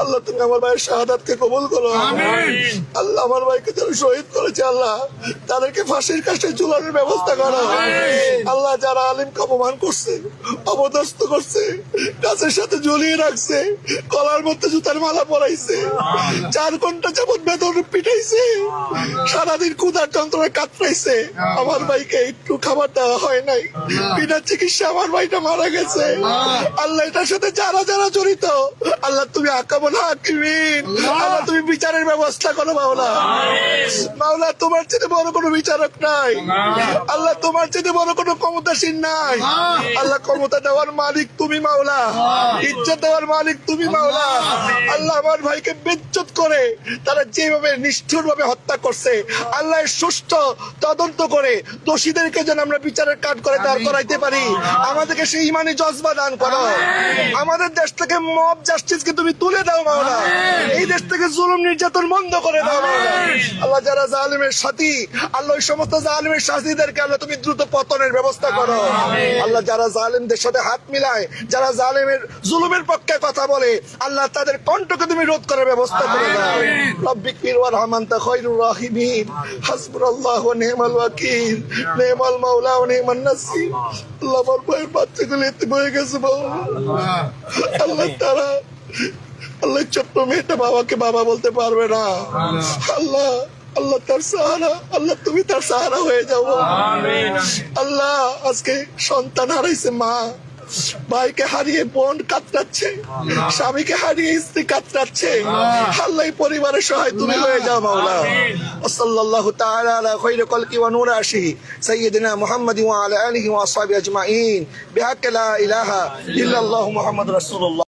আল্লাহ তুমি আমার ভাইয়ের শাহাদাতকে কবুল করো। আমিন। আল্লাহ আমার ভাইকে যারা শহীদ করেছে আল্লাহ তাদেরকে ফাঁসির কাছে ঝুলানোর ব্যবস্থা করো। আল্লাহ যারা আলিমকে অপমান করছে অবদস্ত করছে গাছের সাথে ঝুলিয়ে রাখছে কলার মধ্যে জুতার মালা পরাইছে চার ঘণ্টা যাবত বেতন পিটাইছে সারাদিন ক্ষুধার যন্ত্রণায় কাতরাইছে। আমার ভাইকে একটু খাবার দেওয়া হয় নাই। বিনা চিকিৎসা আমার ভাইটা মারা গেছে। আল্লাহ। এটার সাথে যারা যারা জড়িত আল্লাহ তুমি আকামল হাকিমিন। আল্লাহ। তুমি বিচারের ব্যবস্থা করো মাওলা। মাওলা তোমার চেয়ে বড় কোনো বিচারক নাই। আল্লাহ। তোমার চেয়ে বড় কোনো ক্ষমতাসীন নাই। আল্লাহ। ক্ষমতা দেওয়ার মালিক তুমি মাওলা। ইজ্জত দেওয়ার মালিক তুমি মাওলা। আল্লাহ আমার ভাইকে বেজ্জত করে তারা যেভাবে নিষ্ঠুর ভাবে হত্যা করছে আল্লাহ সুষ্ঠু তদন্ত করে দোষীদেরকে যেন আমরা বিচারের কাঠ করে দাঁড় করাইতে পারি। আমাদেরকে সেই ইমানি জজবা দান করো। আমাদের দেশ থেকে মব জাস্টিসকে তুমি তুলে দাও মাওলা এই দেশ থেকে জুলুম নির্যাতন বন্ধ করে দাও। আল্লাহ যারা জালিমের সাথী আল্লাহ সমস্ত জালিমের সাথীদেরকে আল্লাহ তুমি দ্রুত পতনের ব্যবস্থা করো? আল্লাহ যারা জালিমদের সাথে হাত মিলায় যারা জালিমের জুলুমের পক্ষে কথা বলে আল্লাহ তাদের কণ্ঠকে তুমি রোধ করার ব্যবস্থা করে দাও। রব্বিক ফির ওয়া রহমান তা খৈরুর রাহিমিন। হাসবুনাল্লাহ ওয়া নি'মাল ওয়াকিল। নি'মাল মাওলা ওয়া নি'মান নাসির। আল্লাহ ভাইয়ের বাচ্চাগুলো এতে হয়ে গেছে বাবা আল্লাহ তারা আল্লাহ ছোট্ট মেয়েটা বাবাকে বাবা বলতে পারবে না। আল্লাহ। আল্লাহ তার সাহারা আল্লাহ তুমি তার সাহারা হয়ে যাও আল্লাহ আজকে সন্তান হারাইছে মা। ভাইকে হারিয়ে বোন কাতরাচ্ছে। স্বামীকে হারিয়ে স্ত্রী কাতরাচ্ছে। আল্লাহ। পরিবারের সহায় তুমি হয়ে যাও মাওলা। সাল্লাল্লাহু তাআলা আলা খাইরি কলকি ওয়া নূর আশি সাইয়্যিদিনা মুহাম্মাদি ওয়া আলা আলিহি ওয়া আসহাবিহি আজমাইন। বিহাক্কি লা ইলাহা ইল্লাল্লাহু মুহাম্মাদুর রাসূলুল্লাহ।